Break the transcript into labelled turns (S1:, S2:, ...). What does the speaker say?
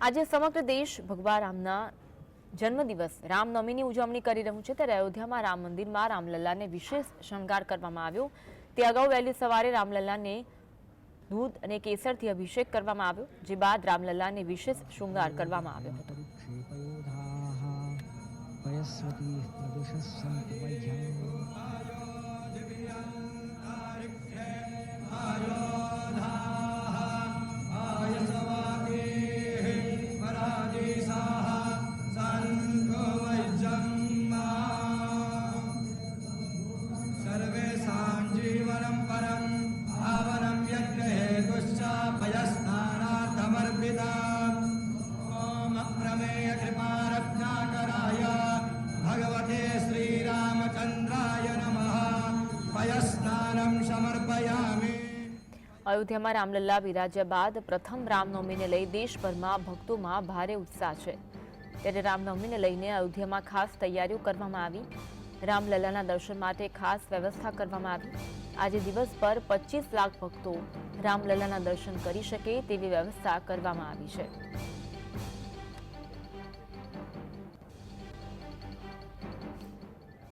S1: આજે સમગ્ર દેશ ભગવાન રામના જન્મદિવસ, રામનવમીની ઉજવણી કરી રહ્યું છે. ત્યારે અયોધ્યામાં રામ મંદિરમાં રામલલ્લાને વિશેષ શણગાર કરવામાં આવ્યો. તે અગાઉ વહેલી સવારે રામલલ્લાને દૂધ અને કેસરથી અભિષેક કરવામાં આવ્યો, જે બાદ રામલલ્લાને વિશેષ શૃંગાર કરવામાં આવ્યો હતો. અયોધ્યામાં રામલલ્લા બિરાજ્યા બાદ પ્રથમ રામનવમીને લઈ દેશભરમાં ભક્તોમાં ભારે ઉત્સાહ છે. ત્યારે રામનવમીને લઈને અયોધ્યામાં ખાસ તૈયારીઓ કરવામાં આવી. રામલલ્લાના દર્શન માટે ખાસ વ્યવસ્થા કરવામાં આવી. આજે દિવસભર પચીસ લાખ ભક્તો રામલલ્લાના દર્શન કરી શકે તેવી વ્યવસ્થા કરવામાં આવી છે.